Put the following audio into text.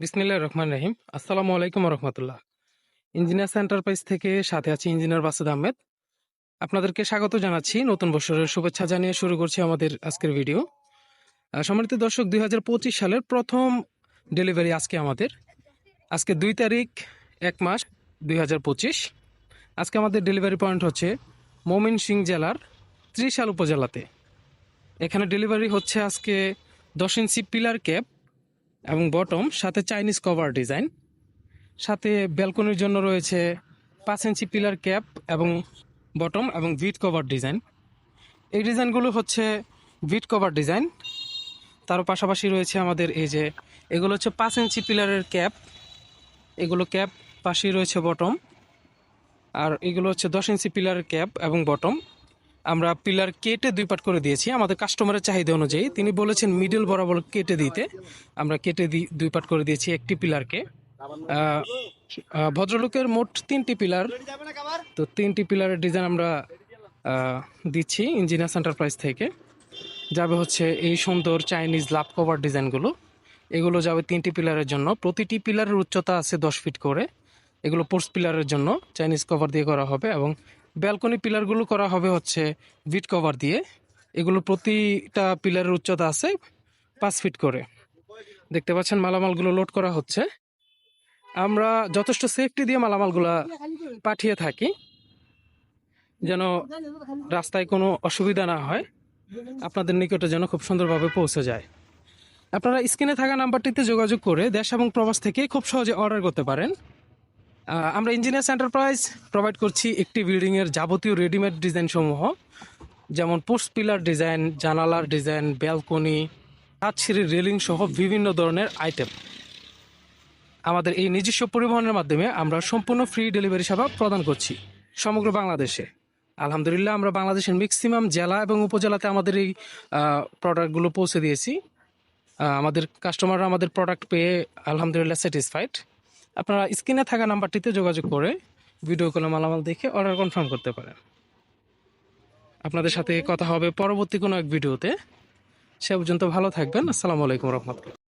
বিসমিল্লাহ রহমান রহিম। আসসালামু আলাইকুম রহমতুল্লাহ। ইঞ্জিনিয়ার্স এন্টারপ্রাইজ থেকে সাথে আছি ইঞ্জিনিয়ার বাসুদ আহমেদ। আপনাদেরকে স্বাগত জানাচ্ছি। নতুন বছরের শুভেচ্ছা জানিয়ে শুরু করছি আমাদের আজকের ভিডিও। সম্মানিত দর্শক, দুই হাজার পঁচিশ সালের প্রথম ডেলিভারি আজকে আমাদের। আজকে দুই তারিখ, এক মাস, দুই হাজার পঁচিশ। আজকে আমাদের ডেলিভারি পয়েন্ট হচ্ছে মমিন সিং জেলার ত্রিশাল উপজেলাতে। এখানে ডেলিভারি হচ্ছে আজকে দশ ইঞ্চি পিলার ক্যাপ। এবং বটম সাথে চাইনিজ কভার ডিজাইন সাথে ব্যালকনির জন্য রয়েছে পাঁচ ইঞ্চি পিলার ক্যাপ এবং বটম এবং ভিট কভার ডিজাইন এই ডিজাইনগুলো হচ্ছে ভিট কভার ডিজাইন তার পাশাপাশি রয়েছে আমাদের এই যে, এগুলো হচ্ছে পাঁচ ইঞ্চি পিলারের ক্যাপ এগুলো ক্যাপ পাশেই রয়েছে বটম আর এগুলো হচ্ছে দশ ইঞ্চি পিলারের ক্যাপ এবং বটম আমরা পিলার কেটে দুই পাট করে দিয়েছি। আমাদের কাস্টমারের চাহিদা অনুযায়ী তিনি বলেছেন মিডল বরাবর কেটে দিতে। আমরা কেটে দুই পাট করে দিয়েছি একটি পিলারকে। ভদ্রলোকের মোট তিনটি পিলার। তো তিনটি পিলারের ডিজাইন আমরা দিচ্ছি ইঞ্জিনিয়ার্স এন্টারপ্রাইজ থেকে। যাবে হচ্ছে এই সুন্দর চাইনিজ লাভ কভার ডিজাইনগুলো এগুলো যাবে তিনটি পিলারের জন্য। প্রতিটি পিলারের উচ্চতা আছে দশ ফিট করে। এগুলো পোস্ট পিলারের জন্য। চাইনিজ কভার দিয়ে করা হবে এবং ব্যালকনি পিলারগুলো করা হবে হচ্ছে ভিট কভার দিয়ে। এগুলো প্রতিটা পিলারের উচ্চতা আছে পাঁচ ফিট করে। দেখতে পাচ্ছেন মালামালগুলো লোড করা হচ্ছে। আমরা যথেষ্ট সেফটি দিয়ে মালামালগুলো পাঠিয়ে থাকি, যেন রাস্তায় কোনো অসুবিধা না হয়, আপনাদের নিকটে যেন খুব সুন্দরভাবে পৌঁছে যায়। আপনারা স্ক্রিনে থাকা নাম্বারটিতে যোগাযোগ করে দেশ এবং প্রবাস থেকে খুব সহজে অর্ডার করতে পারেন। আমরা ইঞ্জিনিয়ার্স এন্টারপ্রাইজ প্রোভাইড করছি একটি বিল্ডিংয়ের যাবতীয় রেডিমেড ডিজাইন সমূহ, যেমন পোস্ট পিলার ডিজাইন জানালার ডিজাইন ব্যালকনি হাতছিঁড়ির রেলিং সহ বিভিন্ন ধরনের আইটেম আমাদের এই নিজস্ব পরিবহনের মাধ্যমে আমরা সম্পূর্ণ ফ্রি ডেলিভারি সেবা প্রদান করছি সমগ্র বাংলাদেশে। আলহামদুলিল্লাহ, আমরা বাংলাদেশের ম্যাক্সিমাম জেলা এবং উপজেলাতে আমাদের এই প্রোডাক্টগুলো পৌঁছে দিয়েছি। আমাদের কাস্টমাররা আমাদের প্রোডাক্ট পেয়ে আলহামদুলিল্লাহ স্যাটিসফাইড আপনারা স্ক্রিনে থাকা নাম্বারটিতে যোগাযোগ করে ভিডিও কলে মালামাল দেখে অর্ডার কনফার্ম করতে পারেন। আপনাদের সাথে কথা হবে পরবর্তী কোনো এক ভিডিওতে। সে পর্যন্ত ভালো থাকবেন। আসসালামু আলাইকুম রহমতুল্লাহ।